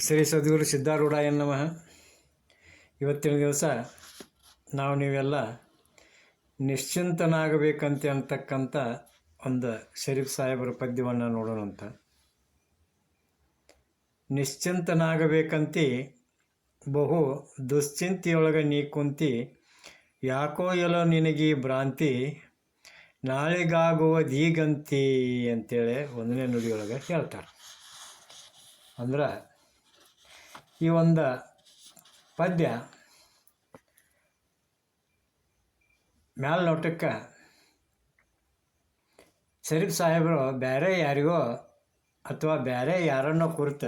ಶ್ರೀ ಸದ್ಗುರು ಸಿದ್ಧಾರೂಢ ನಮಃ. ಇವತ್ತಿನ ದಿವಸ ನಾವು ನೀವೆಲ್ಲ ನಿಶ್ಚಿಂತನಾಗಬೇಕಂತೆ ಅಂತಕ್ಕಂಥ ಒಂದು ಶರೀಫ್ ಸಾಹೇಬರ ಪದ್ಯವನ್ನು ನೋಡೋಣ ಅಂತ. ನಿಶ್ಚಿಂತನಾಗಬೇಕಂತಿ ಬಹು ದುಶ್ಚಿಂತೆಯೊಳಗೆ ನೀ ಕುಂತಿ, ಯಾಕೋ ಎಲ್ಲೋ ನಿನಗೆ ಭ್ರಾಂತಿ, ನಾಳೆಗಾಗುವ ದೀಗಂತಿ ಅಂತೇಳಿ ಒಂದನೇ ನುಡಿಯೊಳಗೆ ಹೇಳ್ತಾರೆ. ಅಂದ್ರೆ ಈ ಒಂದು ಪದ್ಯ ಮ್ಯಾಲ್ನೋಟಕ್ಕೆ ಶರೀಫ್ ಸಾಹೇಬರು ಬೇರೆ ಯಾರಿಗೋ ಅಥವಾ ಬೇರೆ ಯಾರನ್ನೋ ಕುರಿತ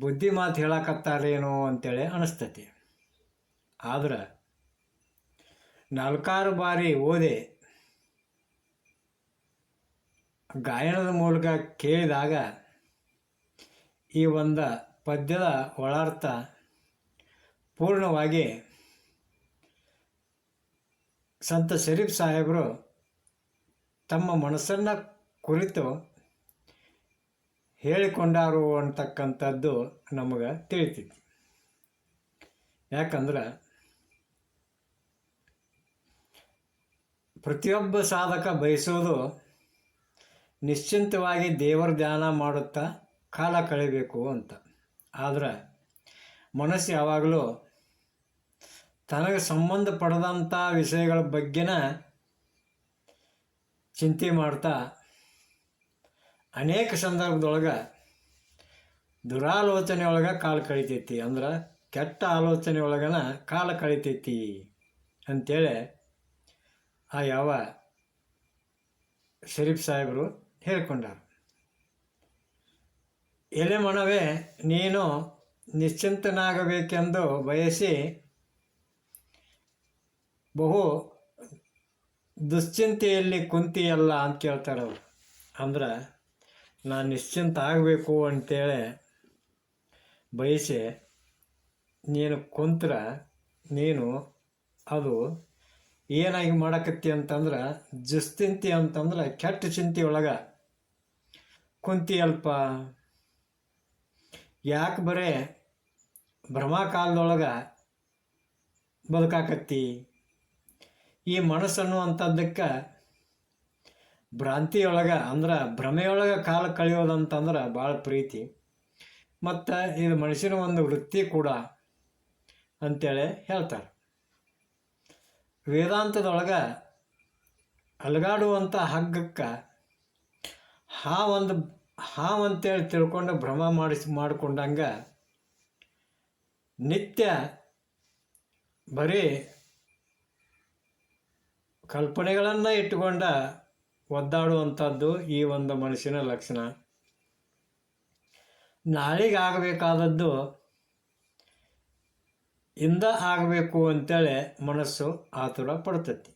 ಬುದ್ಧಿ ಮಾತು ಹೇಳಕತ್ತಾರೇನೋ ಅಂತೇಳಿ ಅನಿಸ್ತತಿ. ಆದ್ರೆ ನಾಲ್ಕಾರು ಬಾರಿ ಓದಿ ಗಾಯನದ ಮೂಲಕ ಕೇಳಿದಾಗ ಈ ಒಂದು ಪದ್ಯದ ಒಳಾರ್ಥ ಪೂರ್ಣವಾಗಿ ಸಂತ ಶರೀಫ್ ಸಾಹೇಬರು ತಮ್ಮ ಮನಸ್ಸನ್ನು ಕುರಿತು ಹೇಳಿಕೊಂಡಾರು ಅಂತಕ್ಕಂಥದ್ದು ನಮಗೆ ತಿಳಿತೈತಿ ಯಾಕಂದ್ರೆ ಪ್ರತಿಯೊಬ್ಬ ಸಾಧಕ ಬಯಸೋದು ನಿಶ್ಚಿಂತವಾಗಿ ದೇವರ ಧ್ಯಾನ ಮಾಡುತ್ತಾ ಕಾಲ ಕಳೆಯಬೇಕು ಅಂತ. ಆದರೆ ಮನಸ್ಸು ಯಾವಾಗಲೂ ತನಗೆ ಸಂಬಂಧಪಡದಂಥ ವಿಷಯಗಳ ಬಗ್ಗೆನ ಚಿಂತೆ ಮಾಡ್ತಾ ಅನೇಕ ಸಂದರ್ಭದೊಳಗೆ ದುರಾಲೋಚನೆ ಒಳಗೆ ಕಾಲ ಕಳಿತೈತಿ. ಅಂದ್ರೆ ಕೆಟ್ಟ ಆಲೋಚನೆ ಒಳಗನ ಕಾಲ ಕಳಿತೈತಿ ಅಂಥೇಳಿ ಆ ಯಾವ ಶರೀಫ್ ಸಾಹೇಬರು ಹೇಳ್ಕೊಂಡಾರ. ಎಲೆ ಮನವೇ ನೀನು ನಿಶ್ಚಿಂತನಾಗಬೇಕೆಂದು ಬಯಸಿ ಬಹು ದುಶ್ಚಿಂತೆಯಲ್ಲಿ ಕುಂತಿಯಲ್ಲ ಅಂತ ಕೇಳ್ತಾರೆ ಅವರು ಅಂದ್ರೆ, ನಾನು ನಿಶ್ಚಿಂತ ಆಗಬೇಕು ಅಂತೇಳಿ ಬಯಸಿ ನೀನು ಕುಂತ್ರ, ನೀನು ಅದು ಏನಾಗಿ ಮಾಡಕತ್ತಿ ಅಂತಂದ್ರೆ, ದುಶ್ಚಿಂತೆ ಅಂತಂದ್ರೆ ಕೆಟ್ಟ ಚಿಂತೆ ಒಳಗೆ ಕುಂತಿಯಲ್ಪ. ಯಾಕೆ ಬರೇ ಭ್ರಮಾಕಾಲದೊಳಗೆ ಬದುಕಾಕತ್ತಿ? ಈ ಮನಸ್ಸನ್ನು ಅಂಥದ್ದಕ್ಕೆ ಭ್ರಾಂತಿಯೊಳಗೆ ಅಂದ್ರೆ ಭ್ರಮೆಯೊಳಗೆ ಕಾಲ ಕಳೆಯೋದಂತಂದ್ರೆ ಭಾಳ ಪ್ರೀತಿ. ಮತ್ತು ಇದು ಮನುಷ್ಯನ ಒಂದು ವೃತ್ತಿ ಕೂಡ ಅಂತೇಳಿ ಹೇಳ್ತಾರೆ. ವೇದಾಂತದೊಳಗೆ ಅಲಗಾಡುವಂಥ ಹಗ್ಗಕ್ಕೆ ಹಾವೊಂದು ಹಾವು ಅಂತೇಳಿ ತಿಳ್ಕೊಂಡು ಭ್ರಮ ಮಾಡಿಸಿ ಮಾಡಿಕೊಂಡಂಗೆ ನಿತ್ಯ ಬರೀ ಕಲ್ಪನೆಗಳನ್ನು ಇಟ್ಟುಕೊಂಡ ಒದ್ದಾಡುವಂಥದ್ದು ಈ ಒಂದು ಮನುಷ್ಯನ ಲಕ್ಷಣ. ನಾಳೆಗೆ ಆಗಬೇಕಾದದ್ದು ಇಂದ ಆಗಬೇಕು ಅಂತೇಳಿ ಮನಸ್ಸು ಆತುರ ಪಡ್ತತಿ.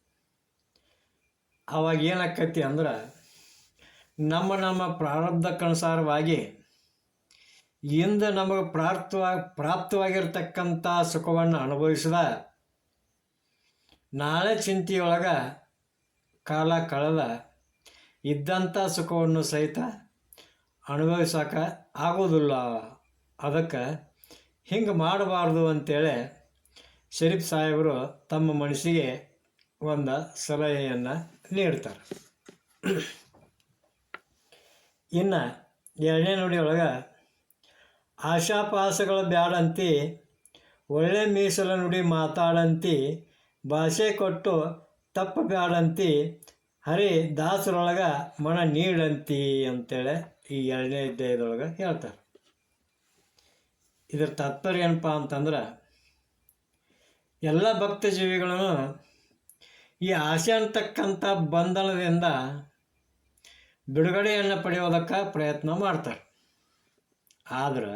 ಅವಾಗ ಏನಾಕೈತಿ ಅಂದ್ರೆ ನಮ್ಮ ನಮ್ಮ ಪ್ರಾರಬ್ಧಕ್ಕನುಸಾರವಾಗಿ ಇಂದ ನಮಗೆ ಪ್ರಾಪ್ತವಾ ಪ್ರಾಪ್ತವಾಗಿರ್ತಕ್ಕಂಥ ಸುಖವನ್ನು ಅನುಭವಿಸಿದ ನಾಳೆ ಚಿಂತೆಯೊಳಗೆ ಕಾಲ ಕಳೆದ ಇದ್ದಂಥ ಸುಖವನ್ನು ಸಹಿತ ಅನುಭವಿಸೋಕೆ ಆಗೋದಿಲ್ಲ. ಅದಕ್ಕೆ ಹಿಂಗೆ ಮಾಡಬಾರ್ದು ಅಂತೇಳಿ ಶರೀಫ್ ಸಾಹೇಬರು ತಮ್ಮ ಮನಸ್ಸಿಗೆ ಒಂದು ಸಲಹೆಯನ್ನು ನೀಡ್ತಾರೆ. ಇನ್ನು ಎರಡನೇ ನುಡಿಯೊಳಗೆ ಆಶಾಪಾಸಗಳು ಬ್ಯಾಡಂತಿ, ಒಳ್ಳೆ ಮೀಸಲ ನುಡಿ ಮಾತಾಡಂತಿ, ಭಾಷೆ ಕೊಟ್ಟು ತಪ್ಪು ಬ್ಯಾಡಂತಿ, ಹರಿ ದಾಸರೊಳಗೆ ಮನ ನೀಡಂತಿ ಅಂತೇಳಿ ಈ ಎರಡನೇ ಅಧ್ಯಾಯದೊಳಗೆ ಹೇಳ್ತಾರೆ. ಇದರ ತಾತ್ಪರ್ಯ ಏನಪ್ಪ ಅಂತಂದ್ರೆ, ಎಲ್ಲ ಭಕ್ತ ಜೀವಿಗಳನ್ನು ಈ ಆಸೆ ಅಂತಕ್ಕಂಥ ಬಂಧನದಿಂದ ಬಿಡುಗಡೆಯನ್ನು ಪಡೆಯೋದಕ್ಕೆ ಪ್ರಯತ್ನ ಮಾಡ್ತಾರೆ. ಆದ್ರೆ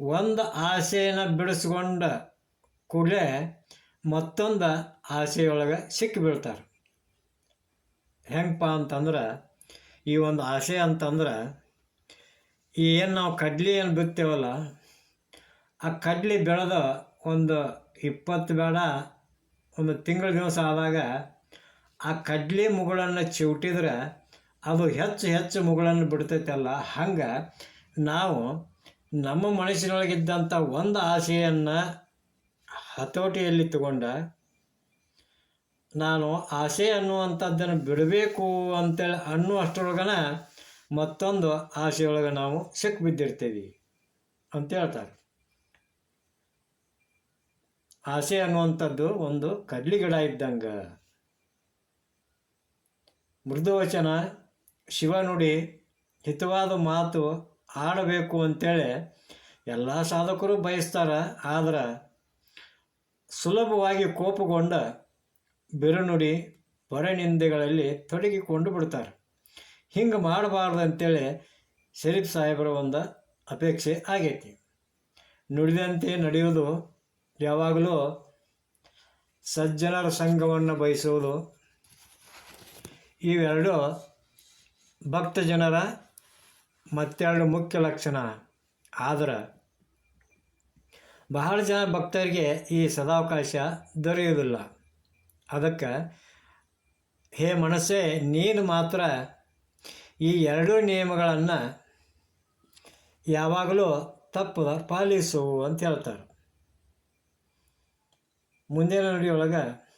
ಒಂದು ಆಸೆಯನ್ನು ಬಿಡಿಸ್ಕೊಂಡ ಕೂಡಲೇ ಮತ್ತೊಂದು ಆಸೆಯೊಳಗೆ ಸಿಕ್ಕಿ ಬೀಳ್ತಾರೆ. ಹೆಂಗಪ್ಪ ಅಂತಂದ್ರೆ ಈ ಒಂದು ಆಸೆ ಅಂತಂದ್ರೆ ಈ ಏನು ನಾವು ಕಡ್ಲಿ ಏನು ಬಿತ್ತೇವಲ್ಲ, ಆ ಕಡ್ಲಿ ಬೆಳೆದ ಒಂದು ಇಪ್ಪತ್ತು ಬೇಡ, ಒಂದು ತಿಂಗಳ ದಿವಸ ಆದಾಗ ಆ ಕಡ್ಲಿ ಮುಗುಳನ್ನು ಚಿವುಟಿದ್ರೆ ಅದು ಹೆಚ್ಚು ಹೆಚ್ಚು ಮುಗುಳನ್ನು ಬಿಡ್ತೈತಲ್ಲ, ಹಂಗೆ ನಾವು ನಮ್ಮ ಮನಸ್ಸಿನೊಳಗಿದ್ದಂಥ ಒಂದು ಆಸೆಯನ್ನು ಹತೋಟಿಯಲ್ಲಿ ತಗೊಂಡ ನಾನು ಆಸೆ ಅನ್ನುವಂಥದ್ದನ್ನು ಬಿಡಬೇಕು ಅಂತೇಳಿ ಅನ್ನುವಷ್ಟರೊಳಗನ ಮತ್ತೊಂದು ಆಸೆಯೊಳಗೆ ನಾವು ಸಿಕ್ಕಿ ಬಿದ್ದಿರ್ತೀವಿ ಅಂತ ಹೇಳ್ತಾರೆ. ಆಸೆ ಅನ್ನುವಂಥದ್ದು ಒಂದು ಕಡ್ಲಿ ಗಿಡ ಇದ್ದಂಗೆ. ಮೃದುವಚನ ಶಿವನುಡಿ ಹಿತವಾದ ಮಾತು ಆಡಬೇಕು ಅಂತೇಳಿ ಎಲ್ಲ ಸಾಧಕರು ಬಯಸ್ತಾರೆ, ಆದ್ರೆ ಸುಲಭವಾಗಿ ಕೋಪಗೊಂಡ ಬಿರುನುಡಿ ಪರನಿಂದೆಗಳಲ್ಲಿ ತೊಡಗಿಕೊಂಡು ಬಿಡ್ತಾರೆ. ಹಿಂಗೆ ಮಾಡಬಾರ್ದು ಅಂತೇಳಿ ಶರೀಫ್ ಸಾಹೇಬರ ಒಂದು ಅಪೇಕ್ಷೆ ಆಗೈತಿ. ನುಡಿದಂತೆ ನಡೆಯುವುದು ಯಾವಾಗಲೂ ಸಜ್ಜನರ ಸಂಘವನ್ನು ಬಯಸುವುದು. ಇವೆರಡು ಭಕ್ತ ಜನರ ಮತ್ತೆರಡು ಮುಖ್ಯ ಲಕ್ಷಣ. ಆದ್ರೆ, ಬಹಳ ಜನ ಭಕ್ತರಿಗೆ ಈ ಸದಾವಕಾಶ ದೊರೆಯುವುದಿಲ್ಲ. ಅದಕ್ಕೆ, ಹೇ ಮನಸ್ಸೇ, ನೀನು ಮಾತ್ರ ಈ ಎರಡೂ ನಿಯಮಗಳನ್ನು ಯಾವಾಗಲೂ ತಪ್ಪದ ಪಾಲಿಸು ಅಂತ ಹೇಳ್ತಾರೆ. ಮುಂದಿನ ನುಡಿಯೊಳಗೆ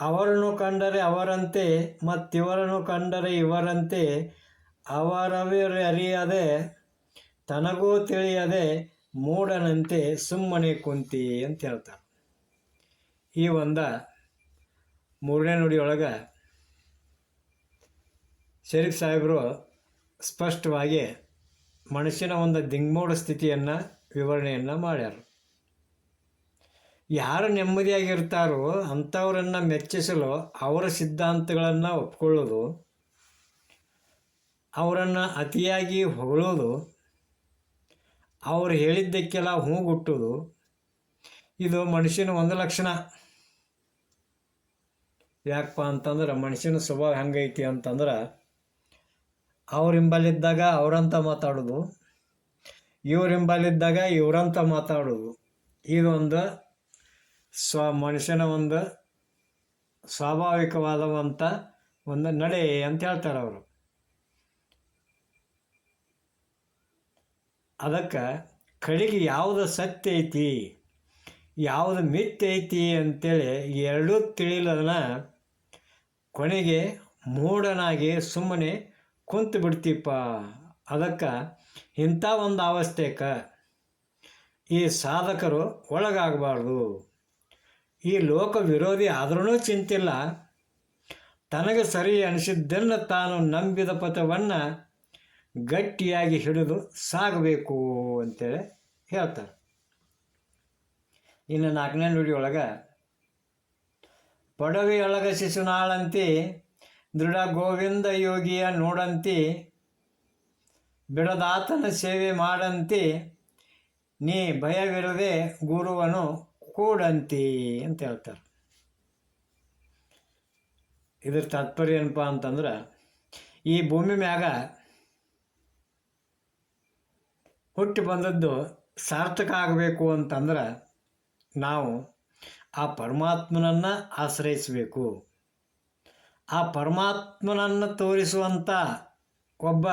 ಅವರನ್ನು ಕಂಡರೆ ಅವರಂತೆ, ಮತ್ತಿವರನ್ನು ಕಂಡರೆ ಇವರಂತೆ ಅವರವರರಿಯದೆ ತನಗೂ ತಿಳಿಯದೆ ಮೂಡನಂತೆ ಸುಮ್ಮನೆ ಕುಂತಿ ಅಂತ ಹೇಳ್ತಾರೆ. ಈ ಒಂದ ಮೂರನೇ ನುಡಿಯೊಳಗೆ ಶರೀಫ್ ಸಾಹೇಬರು ಸ್ಪಷ್ಟವಾಗಿ ಮನುಷ್ಯನ ಒಂದು ದಿಂಗ್ಮೋಡ ಸ್ಥಿತಿಯನ್ನು ವಿವರಣೆಯನ್ನು ಮಾಡ್ಯಾರ. ಯಾರು ನೆಮ್ಮದಿಯಾಗಿರ್ತಾರೋ ಅಂಥವರನ್ನು ಮೆಚ್ಚಿಸಲು ಅವರ ಸಿದ್ಧಾಂತಗಳನ್ನು ಒಪ್ಕೊಳ್ಳೋದು, ಅವರನ್ನು ಅತಿಯಾಗಿ ಹೊಗಳೋದು, ಅವ್ರು ಹೇಳಿದ್ದಕ್ಕೆಲ್ಲ ಹೂಗುಟ್ಟೋದು, ಇದು ಮನುಷ್ಯನ ಒಂದು ಲಕ್ಷಣ. ಯಾಕಪ್ಪ ಅಂತಂದ್ರೆ ಮನುಷ್ಯನ ಸ್ವಭಾವ ಹೆಂಗೈತಿ ಅಂತಂದ್ರೆ ಅವ್ರ ಹಿಂಬಲಿದ್ದಾಗ ಅವರಂತ ಮಾತಾಡೋದು ಇವ್ರ ಹಿಂಬಲಿದ್ದಾಗ ಇವರಂತ ಮಾತಾಡೋದು. ಇದೊಂದು ಸ್ವ ಮನುಷ್ಯನ ಒಂದು ಸ್ವಾಭಾವಿಕವಾದವಂಥ ಒಂದು ನಡೆ ಅಂತ ಹೇಳ್ತಾರೆ ಅವರು. ಅದಕ್ಕೆ ಕಡೆಗೆ ಯಾವುದು ಸತ್ಯ ಐತಿ, ಯಾವುದು ಮಿಥ್ಯ ಐತಿ ಅಂತೇಳಿ ಎರಡೂ ತಿಳಿಲದನ್ನ ಕೊನೆಗೆ ಮೂಢನಾಗಿ ಸುಮ್ಮನೆ ಕುಂತು ಬಿಡ್ತೀಪ್ಪ. ಅದಕ್ಕೆ ಇಂಥ ಒಂದು ಅವಸ್ಥೆಕ ಈ ಸಾಧಕರು ಒಳಗಾಗಬಾರ್ದು. ಈ ಲೋಕ ವಿರೋಧಿ ಆದ್ರೂ ಚಿಂತಿಲ್ಲ. ತನಗೆ ಸರಿ ಅನಿಸಿದ್ದನ್ನು ತಾನು ನಂಬಿದ ಪಥವನ್ನು ಗಟ್ಟಿಯಾಗಿ ಹಿಡಿದು ಸಾಗಬೇಕು ಅಂತೇಳಿ ಹೇಳ್ತಾರೆ. ಇನ್ನು ನಾಲ್ಕನೇ ನುಡಿಯೊಳಗೆ ಪಡವಿಯೊಳಗ ಶಿಶುನಾಳಂತಿ, ದೃಢ ಗೋವಿಂದ ಯೋಗಿಯ ನೋಡಂತಿ, ಬಿಡದಾತನ ಸೇವೆ ಮಾಡಂತಿ, ನೀ ಭಯವಿರದೆ ಗುರುವನು ಕೂಡಂತಿ ಅಂತ ಹೇಳ್ತಾರೆ. ಇದ್ರ ತಾತ್ಪರ್ಯ ಏನಪ್ಪ ಅಂತಂದ್ರೆ, ಈ ಭೂಮಿ ಮ್ಯಾಗ ಹುಟ್ಟಿ ಬಂದದ್ದು ಸಾರ್ಥಕ ಆಗಬೇಕು ಅಂತಂದ್ರೆ ನಾವು ಆ ಪರಮಾತ್ಮನನ್ನು ಆಶ್ರಯಿಸಬೇಕು. ಆ ಪರಮಾತ್ಮನನ್ನು ತೋರಿಸುವಂಥ ಒಬ್ಬ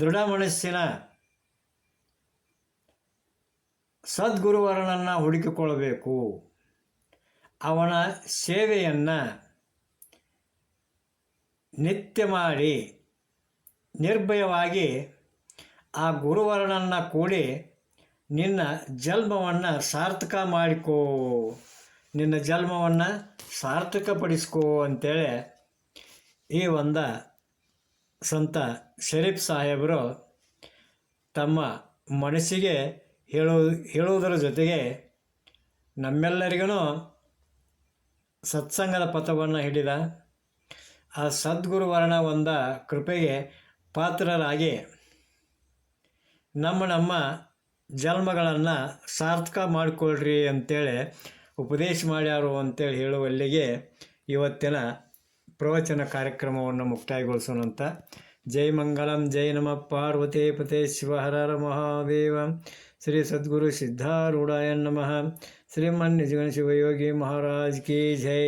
ದೃಢ ಮನಸ್ಸಿನ ಸದ್ಗುರುವರನನ್ನು ಹುಡುಕಿಕೊಳ್ಳಬೇಕು ಅವನ ಸೇವೆಯನ್ನು ನಿತ್ಯ ಮಾಡಿ ನಿರ್ಭಯವಾಗಿ ಆ ಗುರುವರನನ್ನು ಕೂಡಿ ನಿನ್ನ ಜನ್ಮವನ್ನು ಸಾರ್ಥಕ ಮಾಡಿಕೋ. ನಿನ್ನ ಜನ್ಮವನ್ನು ಸಾರ್ಥಕಪಡಿಸ್ಕೋ ಅಂತೇಳಿ ಈ ಒಂದ ಸಂತ ಶರೀಫ್ ಸಾಹೇಬರು ತಮ್ಮ ಮನಸ್ಸಿಗೆ ಹೇಳೋ ಹೇಳುವುದರ ಜೊತೆಗೆ ನಮ್ಮೆಲ್ಲರಿಗೂ ಸತ್ಸಂಗದ ಪಥವನ್ನು ಹಿಡಿದ ಆ ಸದ್ಗುರುವರ್ಣ ಒಂದ ಕೃಪೆಗೆ ಪಾತ್ರರಾಗಿ ನಮ್ಮ ನಮ್ಮ ಜನ್ಮಗಳನ್ನು ಸಾರ್ಥಕ ಮಾಡಿಕೊಳ್ಳ್ರಿ ಅಂತೇಳಿ ಉಪದೇಶ ಮಾಡ್ಯಾರು ಅಂತೇಳಿ ಹೇಳುವಲ್ಲಿಗೆ ಇವತ್ತಿನ ಪ್ರವಚನ ಕಾರ್ಯಕ್ರಮವನ್ನು ಮುಕ್ತಾಯಗೊಳಿಸೋಣಂತ. ಜೈ ಮಂಗಲಂ, ಜೈ ನಮ ಪಾರ್ವತಿ ಪತೆ ಶಿವಹರ ಮಹಾದೇವ. ಶ್ರೀ ಸದ್ಗುರು ಸಿದ್ಧಾರೂಢಾಯ ನಮಃ ಶ್ರೀಮನ್ ನಿಜಗಣ ಶಿವಯೋಗಿ ಮಹಾರಾಜ್ ಕಿ ಜೈ